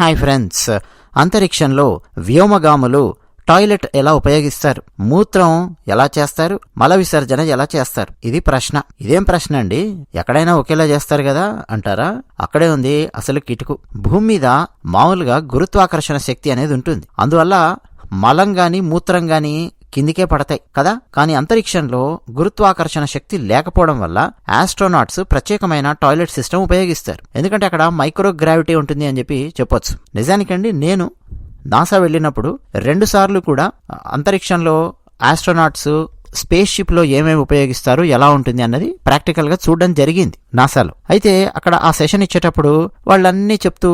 Hi friends. అంతరిక్షంలో వ్యోమగాములు toilet ఎలా ఉపయోగిస్తారు? మూత్రం ఎలా చేస్తారు? మల విసర్జన ఎలా చేస్తారు? ఇది ప్రశ్న. ఇదేం ప్రశ్న అండి? ఎక్కడైనా ఒకేలా చేస్తారు కదా అంటారా? అక్కడే ఉంది అసలు కిటుకు. భూమి మీద మామూలుగా గురుత్వాకర్షణ శక్తి అనేది ఉంటుంది. అందువల్ల మలం గాని మూత్రం గాని కిందికే పడతాయి కదా? కానీ అంతరిక్షంలో గురుత్వాకర్షణ శక్తి లేకపోవడం వల్ల ఆస్ట్రోనాట్స్ ప్రత్యేకమైన టాయిలెట్ సిస్టమ్ ఉపయోగిస్తారు. ఎందుకంటే అక్కడ మైక్రో గ్రావిటీ ఉంటుంది అని చెప్పి చెప్పొచ్చు. నిజానికండి నేను నాసా వెళ్ళినప్పుడు రెండు సార్లు కూడా అంతరిక్షంలో ఆస్ట్రోనాట్స్ స్పేస్ షిప్లో ఏమేమి ఉపయోగిస్తారు ఎలా ఉంటుంది అన్నది ప్రాక్టికల్గా చూడడం జరిగింది నాసాలో. అయితే అక్కడ ఆ సెషన్ ఇచ్చేటప్పుడు వాళ్ళన్నీ చెప్తూ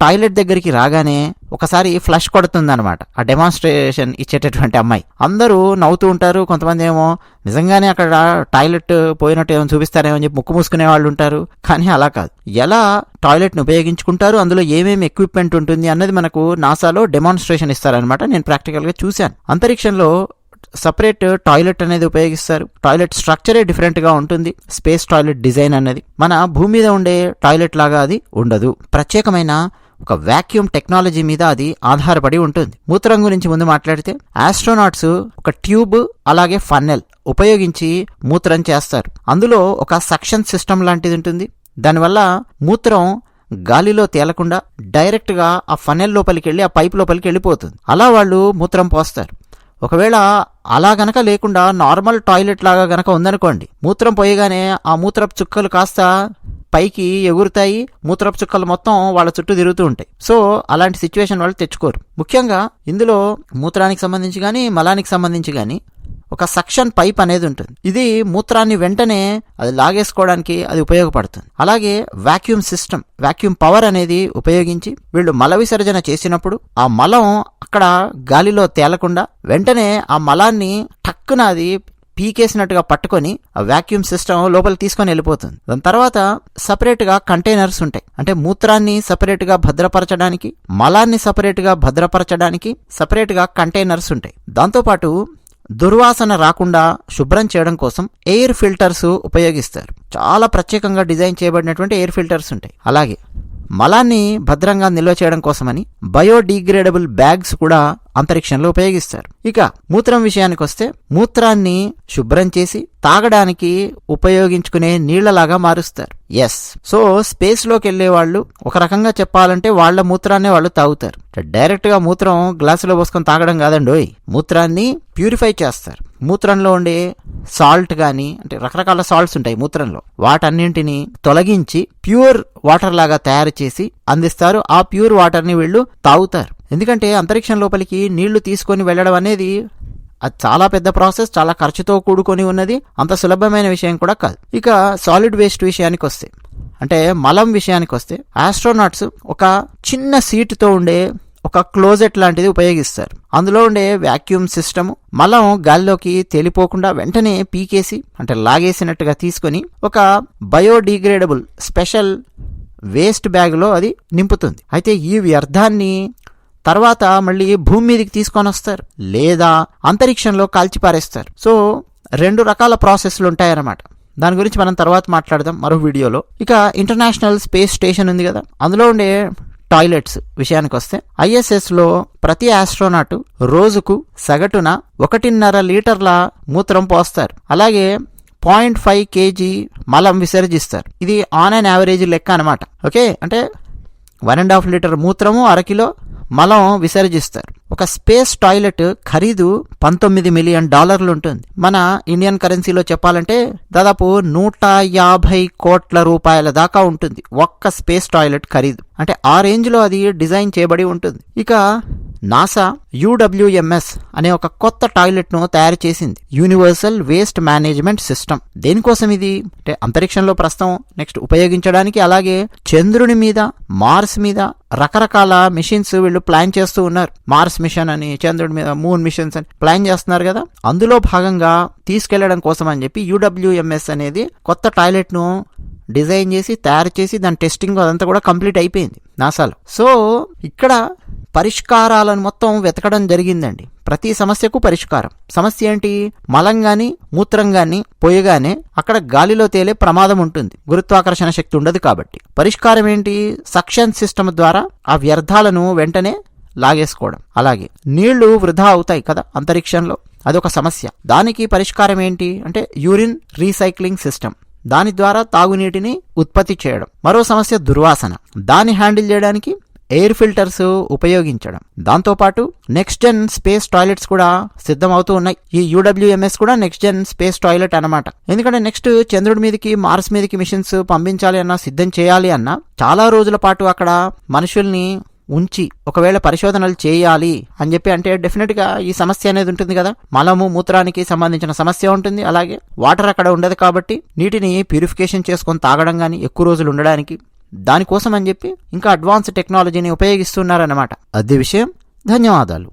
టాయిలెట్ దగ్గరికి రాగానే ఒకసారి ఫ్లష్ కొడుతుందనమాట ఆ డెమాన్స్ట్రేషన్ ఇచ్చేటటువంటి అమ్మాయి. అందరూ నవ్వుతూ ఉంటారు. కొంతమంది ఏమో నిజంగానే అక్కడ టాయిలెట్ పోయినట్టు ఏమో చూపిస్తారేమో అని చెప్పి ముక్కు మూసుకునే వాళ్ళు ఉంటారు. కానీ అలా కాదు. ఎలా టాయిలెట్ని ఉపయోగించుకుంటారు? అందులో ఏమేమి ఎక్విప్మెంట్ ఉంటుంది అన్నది మనకు నాసాలో డెమాన్స్ట్రేషన్ ఇస్తారనమాట నేను ప్రాక్టికల్గా చూశాను. అంతరిక్షంలో సపరేట్ టాయిలెట్ అనేది ఉపయోగిస్తారు. టాయిలెట్ స్ట్రక్చరే డిఫరెంట్గా ఉంటుంది. స్పేస్ టాయిలెట్ డిజైన్ అనేది మన భూమి మీద ఉండే టాయిలెట్ లాగా అది ఉండదు. ప్రత్యేకమైన ఒక వాక్యూమ్ టెక్నాలజీ మీద అది ఆధారపడి ఉంటుంది. మూత్రం గురించి ముందు మాట్లాడితే ఆస్ట్రోనాట్స్ ఒక ట్యూబ్ అలాగే ఫన్నెల్ ఉపయోగించి మూత్రం చేస్తారు. అందులో ఒక సక్షన్ సిస్టమ్ లాంటిది ఉంటుంది. దానివల్ల మూత్రం గాలిలో తేలకుండా డైరెక్ట్గా ఆ ఫనెల్ లోపలికి వెళ్ళి ఆ పైప్ లోపలికి వెళ్ళిపోతుంది. అలా వాళ్ళు మూత్రం పోస్తారు. ఒకవేళ అలా గనక లేకుండా నార్మల్ టాయిలెట్ లాగా గనక ఉందనుకోండి మూత్రం పోయగానే ఆ మూత్రపు చుక్కలు కాస్త పైకి ఎగురుతాయి మూత్రపు చుక్కలు మొత్తం వాళ్ళ చుట్టూ తిరుగుతూ ఉంటాయి. సో అలాంటి సిచ్యువేషన్ వాళ్ళు తెచ్చుకోరు. ముఖ్యంగా ఇందులో మూత్రానికి సంబంధించి కానీ మలానికి సంబంధించి కానీ ఒక సక్షన్ పైప్ అనేది ఉంటుంది. ఇది మూత్రాన్ని వెంటనే అది లాగేసుకోవడానికి అది ఉపయోగపడుతుంది. అలాగే వాక్యూమ్ సిస్టమ్ వాక్యూమ్ పవర్ అనేది ఉపయోగించి వీళ్ళు మల విసర్జన చేసినప్పుడు ఆ మలం అక్కడ గాలిలో తేలకుండా వెంటనే ఆ మలాన్ని టక్కున అది పీకేసినట్టుగా పట్టుకొని ఆ వాక్యూమ్ సిస్టమ్ లోపలికి తీసుకొని వెళ్ళిపోతుంది. దాని తర్వాత సపరేట్గా కంటైనర్స్ ఉంటాయి. అంటే మూత్రాన్ని సపరేట్గా భద్రపరచడానికి మలాన్ని సపరేట్గా భద్రపరచడానికి సపరేట్గా కంటైనర్స్ ఉంటాయి. దాంతోపాటు దుర్వాసన రాకుండా శుభ్రం చేయడం కోసం ఎయిర్ ఫిల్టర్స్ ఉపయోగిస్తారు. చాలా ప్రత్యేకంగా డిజైన్ చేయబడినటువంటి ఎయిర్ ఫిల్టర్స్ ఉంటాయి. అలాగే మలాన్ని భద్రంగా నిల్వ చేయడం కోసమని బయోడీగ్రేడబుల్ బ్యాగ్స్ కూడా అంతరిక్షంలో ఉపయోగిస్తారు. ఇక మూత్రం విషయానికి వస్తే మూత్రాన్ని శుభ్రం చేసి తాగడానికి ఉపయోగించుకునే నీళ్ళలాగా మారుస్తారు. ఎస్ సో స్పేస్లోకి వెళ్ళే వాళ్ళు ఒక రకంగా చెప్పాలంటే వాళ్ళ మూత్రాన్ని వాళ్ళు తాగుతారు. డైరెక్ట్గా మూత్రం గ్లాసులో పోసుకొని తాగడం కాదండి మూత్రాన్ని ప్యూరిఫై చేస్తారు. మూత్రంలో ఉండే సాల్ట్ కానీ అంటే రకరకాల సాల్ట్స్ ఉంటాయి మూత్రంలో. వాటన్నింటిని తొలగించి ప్యూర్ వాటర్ లాగా తయారు చేసి అందిస్తారు. ఆ ప్యూర్ వాటర్ని వీళ్ళు తాగుతారు. ఎందుకంటే అంతరిక్షం లోపలికి నీళ్ళు తీసుకొని వెళ్ళడం అనేది అది చాలా పెద్ద ప్రాసెస్ చాలా ఖర్చుతో కూడుకొని ఉన్నది. అంత సులభమైన విషయం కూడా కాదు. ఇక సాలిడ్ వేస్ట్ విషయానికి వస్తే అంటే మలం విషయానికి వస్తే ఆస్ట్రోనాట్స్ ఒక చిన్న సీటుతో ఉండే ఒక క్లోజెట్ లాంటిది ఉపయోగిస్తారు. అందులో ఉండే వాక్యూమ్ సిస్టమ్ మలం గాల్లోకి తేలిపోకుండా వెంటనే పీకేసి అంటే లాగేసినట్టుగా తీసుకొని ఒక బయోడిగ్రేడబుల్ స్పెషల్ వేస్ట్ బ్యాగ్లో అది నింపుతుంది. అయితే ఈ వ్యర్థాన్ని తర్వాత మళ్ళీ భూమి మీదకి తీసుకొని వస్తారు. లేదా అంతరిక్షంలో కాల్చిపారేస్తారు. సో రెండు రకాల ప్రాసెస్లు ఉంటాయన్నమాట. దాని గురించి మనం తర్వాత మాట్లాడదాం మరో వీడియోలో. ఇక ఇంటర్నేషనల్ స్పేస్ స్టేషన్ ఉంది కదా. అందులో ఉండే టాయిలెట్స్ విషయానికి వస్తే ఐఎస్ఎస్లో ప్రతి ఆస్ట్రోనాట్ రోజుకు సగటున ఒకటిన్నర లీటర్ల మూత్రం పోస్తారు. అలాగే పాయింట్ ఫైవ్ కేజీ మలం విసర్జిస్తారు. ఇది ఆన్ అండ్ యావరేజ్ లెక్క అనమాట ఓకే? అంటే వన్ అండ్ హాఫ్ లీటర్ మూత్రము అరకిలో మలం విసర్జిస్తారు. ఒక స్పేస్ టాయిలెట్ ఖరీదు పంతొమ్మిది మిలియన్ డాలర్లు ఉంటుంది. మన ఇండియన్ కరెన్సీలో చెప్పాలంటే దాదాపు నూట యాభై కోట్ల రూపాయల దాకా ఉంటుంది ఒక్క స్పేస్ టాయిలెట్ ఖరీదు. అంటే ఆ రేంజ్లో అది డిజైన్ చేయబడి ఉంటుంది. ఇక నాసా యూడబ్ల్యూఎంఎస్ అనే ఒక కొత్త టాయిలెట్ను తయారు చేసింది. Universal waste management system. దేనికోసం ఇది? అంటే అంతరిక్షంలో ప్రస్తుతం నెక్స్ట్ ఉపయోగించడానికి అలాగే చంద్రుని మీద మార్స్ మీద రకరకాల మిషన్స్ వీళ్ళు ప్లాన్ చేస్తూ ఉన్నారు. మార్స్ మిషన్ అని చంద్రుడి మీద మూన్ మిషన్స్ అని ప్లాన్ చేస్తున్నారు కదా. అందులో భాగంగా తీసుకెళ్ళడం కోసం అని చెప్పి యూడబ్ల్యూఎంఎస్ అనేది కొత్త టాయిలెట్ను డిజైన్ చేసి తయారు చేసి దాని టెస్టింగ్ అదంతా కూడా కంప్లీట్ అయిపోయింది నాసాలో. సో ఇక్కడ పరిష్కారాలను మొత్తం వెతకడం జరిగిందండి. ప్రతి సమస్యకు పరిష్కారం. సమస్య ఏంటి? మలం గాని మూత్రం గాని పోయగానే అక్కడ గాలిలో తేలే ప్రమాదం ఉంటుంది. గురుత్వాకర్షణ శక్తి ఉండదు కాబట్టి. పరిష్కారం ఏంటి? సక్షన్ సిస్టమ్ ద్వారా ఆ వ్యర్థాలను వెంటనే లాగేసుకోవడం. అలాగే నీళ్ళు వృధా అవుతాయి కదా అంతరిక్షంలో. అదొక సమస్య. దానికి పరిష్కారం ఏంటి? అంటే యూరిన్ రీసైక్లింగ్ సిస్టమ్. దాని ద్వారా తాగునీటిని ఉత్పత్తి చేయడం. మరో సమస్య దుర్వాసన. దాన్ని హ్యాండిల్ చేయడానికి ఎయిర్ ఫిల్టర్స్ ఉపయోగించడం. దాంతోపాటు నెక్స్ట్ జెన్ స్పేస్ టాయిలెట్స్ కూడా సిద్ధమవుతూ ఉన్నాయి. ఈ యూడబ్ల్యూఎంఎస్ కూడా నెక్స్ట్ జెన్ స్పేస్ టాయిలెట్ అన్నమాట. ఎందుకంటే నెక్స్ట్ చంద్రుడి మీదకి మార్స్ మీదకి మిషన్స్ పంపించాలి అన్నా సిద్ధం చేయాలి అన్నా చాలా రోజుల పాటు అక్కడ మనుషుల్ని ఉంచి ఒకవేళ పరిశోధనలు చేయాలి అని చెప్పి అంటే డెఫినెట్గా ఈ సమస్య అనేది ఉంటుంది కదా. మలము మూత్రానికి సంబంధించిన సమస్య ఉంటుంది. అలాగే వాటర్ అక్కడ ఉండదు కాబట్టి నీటిని ప్యూరిఫికేషన్ చేసుకొని తాగడం కానీ ఎక్కువ రోజులు ఉండడానికి దానికోసం అని చెప్పి ఇంకా అడ్వాన్స్ టెక్నాలజీని ఉపయోగిస్తున్నారన్నమాట. అది విషయం. ధన్యవాదాలు.